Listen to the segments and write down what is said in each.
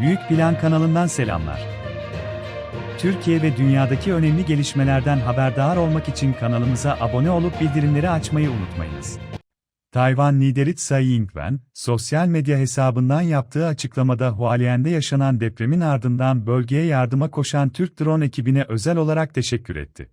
Büyük Plan kanalından selamlar. Türkiye ve dünyadaki önemli gelişmelerden haberdar olmak için kanalımıza abone olup bildirimleri açmayı unutmayınız. Tayvan lideri Tsai Ing-wen, sosyal medya hesabından yaptığı açıklamada Hualien'de yaşanan depremin ardından bölgeye yardıma koşan Türk drone ekibine özel olarak teşekkür etti.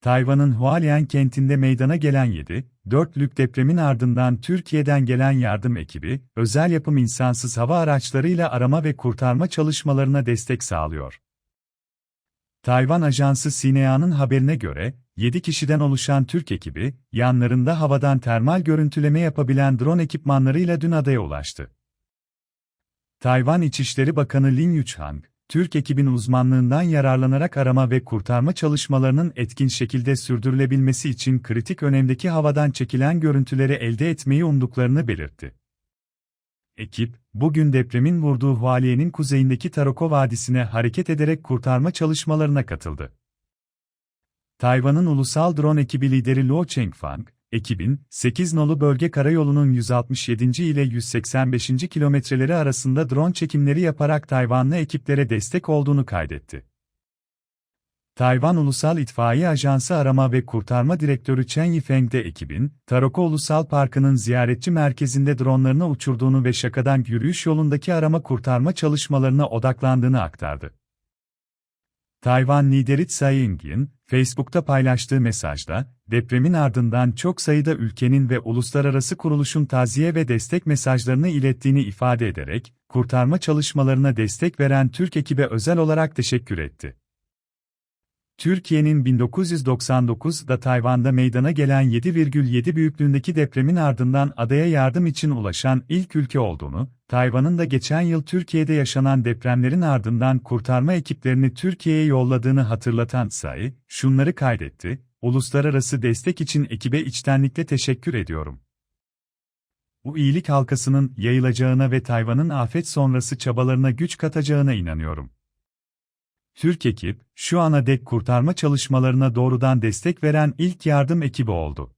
Tayvan'ın Hualien kentinde meydana gelen 7, 4'lük depremin ardından Türkiye'den gelen yardım ekibi, özel yapım insansız hava araçlarıyla arama ve kurtarma çalışmalarına destek sağlıyor. Tayvan ajansı Sinea'nın haberine göre, 7 kişiden oluşan Türk ekibi, yanlarında havadan termal görüntüleme yapabilen drone ekipmanlarıyla dün adaya ulaştı. Tayvan İçişleri Bakanı Lin Yuchang, Türk ekibin uzmanlığından yararlanarak arama ve kurtarma çalışmalarının etkin şekilde sürdürülebilmesi için kritik önemdeki havadan çekilen görüntüleri elde etmeyi umduklarını belirtti. Ekip, bugün depremin vurduğu Hualiye'nin kuzeyindeki Taroko Vadisi'ne hareket ederek kurtarma çalışmalarına katıldı. Tayvan'ın ulusal drone ekibi lideri Luo Chengfang, ekibin, 8 nolu bölge karayolunun 167. ile 185. kilometreleri arasında drone çekimleri yaparak Tayvanlı ekiplere destek olduğunu kaydetti. Tayvan Ulusal İtfaiye Ajansı Arama ve Kurtarma Direktörü Chen Yifeng de ekibin, Taroko Ulusal Parkı'nın ziyaretçi merkezinde dronlarını uçurduğunu ve şakadan yürüyüş yolundaki arama kurtarma çalışmalarına odaklandığını aktardı. Tayvan lideri Tsai Ing-wen, Facebook'ta paylaştığı mesajda, depremin ardından çok sayıda ülkenin ve uluslararası kuruluşun taziye ve destek mesajlarını ilettiğini ifade ederek, kurtarma çalışmalarına destek veren Türk ekibe özel olarak teşekkür etti. Türkiye'nin 1999'da Tayvan'da meydana gelen 7,7 büyüklüğündeki depremin ardından adaya yardım için ulaşan ilk ülke olduğunu, Tayvan'ın da geçen yıl Türkiye'de yaşanan depremlerin ardından kurtarma ekiplerini Türkiye'ye yolladığını hatırlatan Say, şunları kaydetti, uluslararası destek için ekibe içtenlikle teşekkür ediyorum. Bu iyilik halkasının yayılacağına ve Tayvan'ın afet sonrası çabalarına güç katacağına inanıyorum. Türk ekip, şu ana dek kurtarma çalışmalarına doğrudan destek veren ilk yardım ekibi oldu.